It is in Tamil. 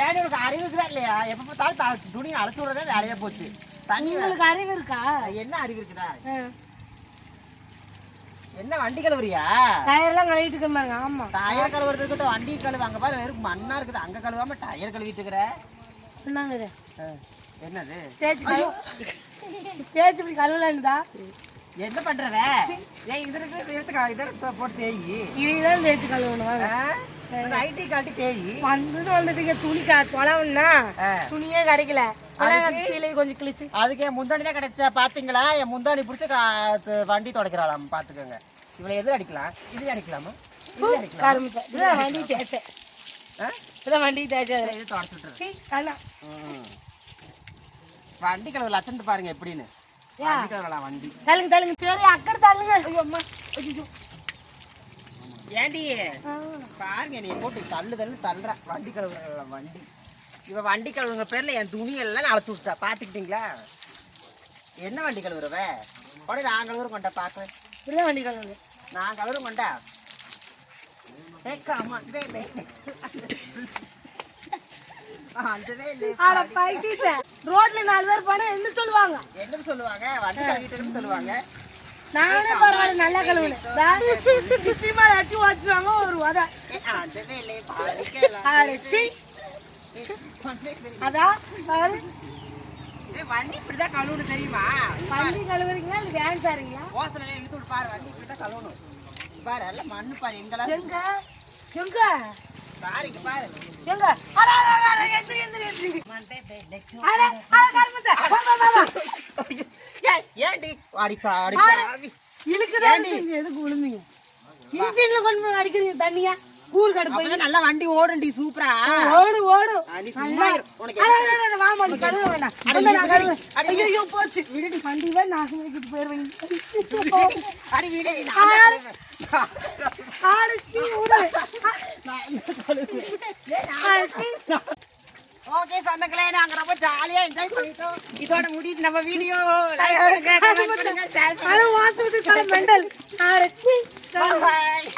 ஏன் உனக்கு அறிவு இருக்குதா இல்லையா? எப்ப பார்த்தாலும் துணி அழைச்சு விடுறதே வேலையா போச்சு. தண்ணி உங்களுக்கு அறிவு இருக்கா? என்ன அறிவு இருக்குதா. என்ன வண்டி கழுவுறியா? டயர்லாம் கழுவிட்டு இருக்காங்க ஆமா. டயர் கழுவுறது இருக்கட்டும் வண்டி கழுவு. அங்க பாரு வெறும் மண்ணா இருக்குது. அங்க கழுவாம டயர் கழுவிட்டு இருக்கிற? என்னங்க இது? ஆ, என்னது? தேய்ச்சி தேய்ச்சி இப்படி கழுவலான்னுதா என்ன பண்றவ? ஏன் இதுல இருந்து எடுத்து கா- இதுல போட்டு தேயி. இதுதான் தேய்ச்சி கழுவணும்? ஐடி காட்டி தேயி. வந்துட்டு வந்துட்டீங்க துணி கா தொலைவுன்னா. துணியே கிடைக்கல. கொஞ்சம் கிழிச்சு. அதுக்கு என் முந்தாணி தான் கிடைச்சா பாத்தீங்களா? என் முந்தாணி பிடிச்சி வண்டி தொடக்கிறாளாம் பாத்துக்கோங்க. இவளை எது அடிக்கலாம்? இது அடிக்கலாமா? இது அடிக்கலாம்? ஆரம்பிச்சேன் இதுதான் வண்டி தேய்ச்சேன் இதான் வண்டி தேய்ச்சது இது. வண்டி கழுவு லட்சணத்து பாருங்க எப்படின்னு. தள்ளுங்க தள்ளுங்க. சரி அக்கறை தள்ளுங்க. ஐயோ அம்மா. ஐயோ ஏண்டி? பாருங்க நீ போட்டு தள்ளு தள்ளு தள்ளுற. வண்டி கழுவுற வண்டி. இவ வண்டி கழுவுங்க பேர்ல என் துணி எல்லாம் அழைச்சு விட்டா பாத்துக்கிட்டீங்களா? என்ன வண்டி கழுவுறவ? உடனே நான் கழுவுற கொண்டா பாக்குறேன். இதுதான் வண்டி கழுவுங்க நான் கழுவுற கொண்டா. ஏய், come ரோட்ல நாலு பேர் போனா என்ன சொல்லுவாங்க? என்ன சொல்லுவாங்க? வண்டி கழுவிட்டுன்னு சொல்லுவாங்க. நானே பரவாயில்ல நல்லா நிச்சயமா ஏதாச்சும் வச்சுருவாங்க ஒரு உத. அரைச்சி அதான் வண்டி இப்படிதான் கழுவணும் தெரியுமா? வண்டி கழுவுறீங்களா இல்லை வேன் சாருங்களா? ஓசனை இழுத்து விட்டு பாரு வண்டி இப்படிதான் கழுவணும். பாரு எல்லாம் மண்ணு பாரு எங்கெல்லாம் எங்க? எங்க? பாரு இங்க பாரு. எங்க? அட, அட, அட, அட, எந்திரி, எந்திரி, எந்திரி. அட, அட, கருமத்தை. வா, வா, வா, வா. ஏய், ஏண்டி அடி தாடி ஆடு. தாவி. இழுக்குதான் செஞ்சு, எதுக்கு விழுந்தீங்க இன்ஜின்ல கொண்டு போய் அடிக்கிறீங்க தண்ணியா? கூறு கடை போய் அப்பதான் நல்லா வண்டி ஓடுண்டி சூப்பரா. ஓடு ஓடு. ஐயோ, போச்சு. விடுடி வண்டியில நாசம் பண்ணிக்கிட்டு போயிருவீங்க ஓகே சொந்தங்களே நாங்க ரொம்ப ஜாலியா என்ஜாய் பண்ணிட்டோம் இதோட முடியுது நம்ம வீடியோ அட, வாசம் விட்டு சார், மெண்டல். ஆளு, சீ. பாய்